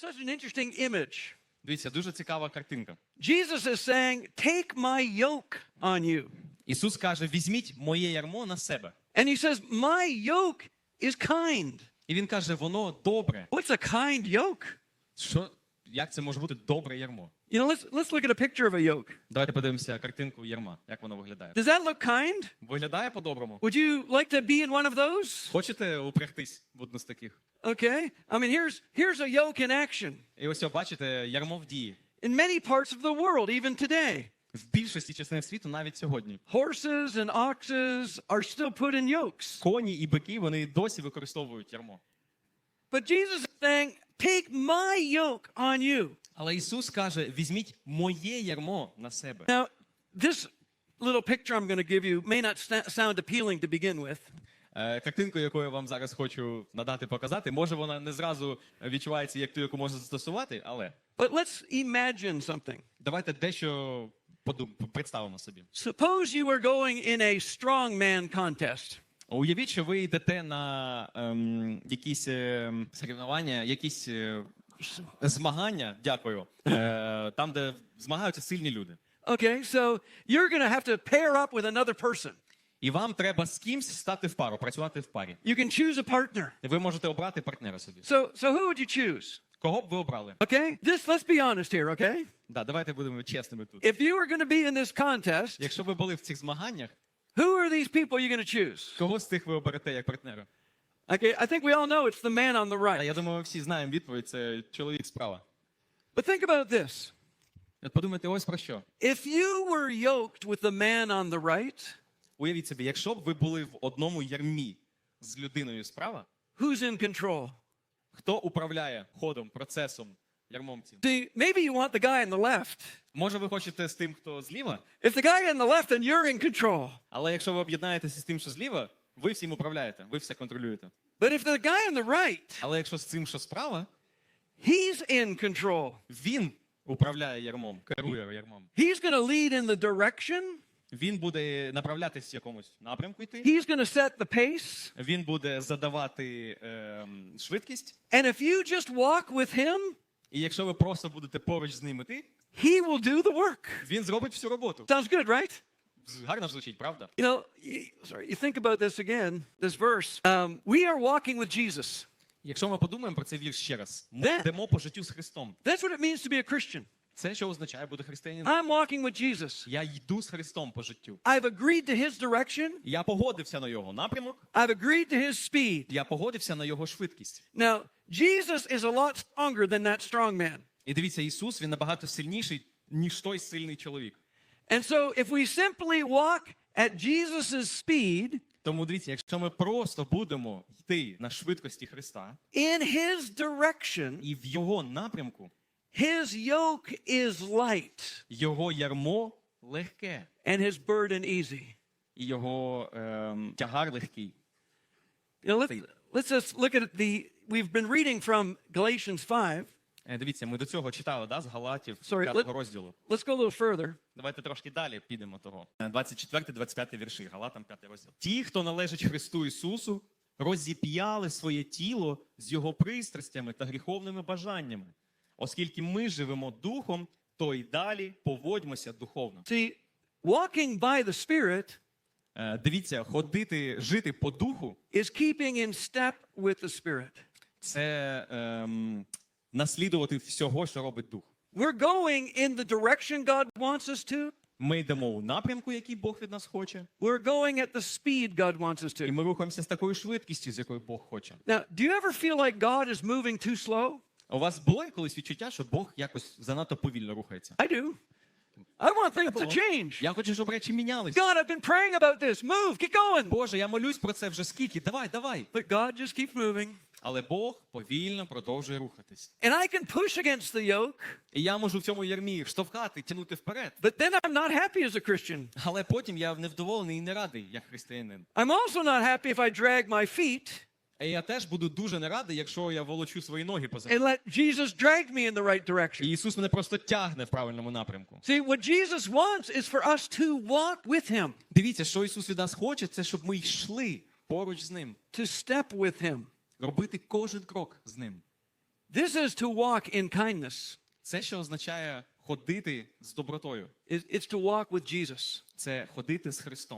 such an interesting image. Дивіться, дуже цікава картинка. Jesus is saying, Take my yoke on you. Ісус каже: візьміть моє ярмо на себе. And he says, My yoke is kind. І він каже, воно добре. What's a kind yoke? Що як це може бути добре ярмо? You know, let's, let's look at a picture of a yoke. Давайте подивимося картинку ярма, як воно виглядає. Does that look kind? Виглядає по-доброму. Would you like to be in one of those? Хочете упрягтись в одну з таких? Okay. I mean, here's, here's a yoke in action. І ось, о, бачите, ярмо в дії. In many parts of the world, even today, В більшості частин світу, навіть сьогодні. horses and oxes are still put in yokes. Коні і бики вони досі використовують ярмо. But Jesus is saying, Take my yoke on you. Але Ісус каже: візьміть моє ярмо на себе. Now, this little picture I'm going to give you may not sound appealing to begin with, Е, Картинку, яку я вам зараз хочу надати, показати, може вона не зразу відчувається як ту, яку можна застосувати, але but let's imagine something. давайте дещо подум- представимо собі. Suppose you were going in a strongman contest. Уявіть, що ви йдете на ем, якісь ем, соревнування, якісь е, змагання, дякую, е, там, де змагаються сильні люди. Okay, so you're going to have to pair up with another person. І вам треба з кимсь стати в пару, працювати в парі. You can choose a partner. Ви можете обрати партнера собі. So, so who would you choose? Кого б ви обрали? Okay, this. Let's be honest here. Okay, Да, давайте будемо чесними тут. if you were going to be in this contest, Якщо ви були в цих змаганнях, who are these people you're going to choose? кого з тих ви оберете як партнера? Okay, I think we all know it's the man on the right. я думаю, всі знаємо відповідь. Це чоловік справа. But think about this: подумайте, ось про що. if you were yoked with the man on the right, Уявіть собі, якщо б ви були в одному ярмі з людиною справа, who's in control? хто управляє ходом, процесом, ярмом цим? See, maybe you want the guy on the left. Може, ви хочете з тим, хто зліва, If the guy on the left, then you're in control. але якщо ви об'єднаєтеся з тим, що зліва, ви всім управляєте, ви все контролюєте. But if the guy on the right, Але якщо з цим, що справа, he's in control. він управляє ярмом, керує ярмом. He's going to lead in the direction. Він буде направлятись в якомусь напрямку йти. He's going to set the pace. Він буде задавати ем, швидкість. And if you just walk with him, І якщо ви просто будете поруч з ним іти, he will do the work. він зробить всю роботу. Sounds good, right? Гарно звучить, правда? You know, y- sorry, you think about this again, this verse. Um, we are walking with Jesus. Якщо ми подумаємо про цей вірш ще раз, ми Де? йдемо по життю з Христом. That's what it means to be a Christian. Це що означає бути християнином? I'm walking with Jesus. Я йду з Христом по життю. I've agreed to his direction. Я погодився на його напрямок, I've agreed to his speed. я погодився на його швидкість. Now, Jesus is a lot stronger than that strong man. І дивіться, Ісус він набагато сильніший, ніж той сильний чоловік. And so, if we simply walk at Jesus' speed Тому дивіться, якщо ми просто будемо йти на швидкості Христа in his direction, і в його напрямку, his yoke is light його ярмо легке, and his burden easy. і його ем, тягар легкий. You know, let's, let's just look at the. We've been reading from Galatians 5. Е, Дивіться, ми до цього читали, да, з Галатів, Sorry, 5 let- розділу. Let's go a little further. Давайте трошки далі підемо того. 24-25 вірші, Галатам 5 розділ. Ті, хто належить Христу Ісусу, розіп'яли своє тіло з його пристрастями та гріховними бажаннями. Оскільки ми живемо духом, то й далі поводьмося духовно. See, walking by the Spirit Е, Дивіться, ходити, жити по духу is keeping in step with the Spirit. це ем, наслідувати всього, що робить дух. We're going in the direction God wants us to. Ми йдемо у напрямку, який Бог від нас хоче, We're going at the speed God wants us і ми рухаємося з такою швидкістю, з якою Бог хоче. Now, do you ever feel like God is moving too slow? У вас було колись відчуття, що Бог якось занадто повільно рухається? I do. I want things to change. Я хочу, щоб речі мінялись. God, I've been praying about this. Move, get going. Боже, я молюсь про це вже скільки. Давай, давай. But God just keeps moving. Але Бог повільно продовжує рухатись. And I can push against the yoke, І я можу в цьому ярмі штовхати, тягнути вперед. but then I'm not happy as a Christian. Але потім я невдоволений і не радий, як християнин. I'm also not happy if I drag my feet І я теж буду дуже не радий, якщо я волочу свої ноги поза. and let Jesus drag me in the right direction. І Ісус мене просто тягне в правильному напрямку. See, what Jesus wants is for us to walk with Him, Дивіться, що Ісус від нас хоче, це щоб ми йшли поруч з ним, to step with Him. Робити кожен крок з ним. This is to walk in kindness. Це, що означає ходити з добротою, It's to walk with Jesus. це ходити з Христом.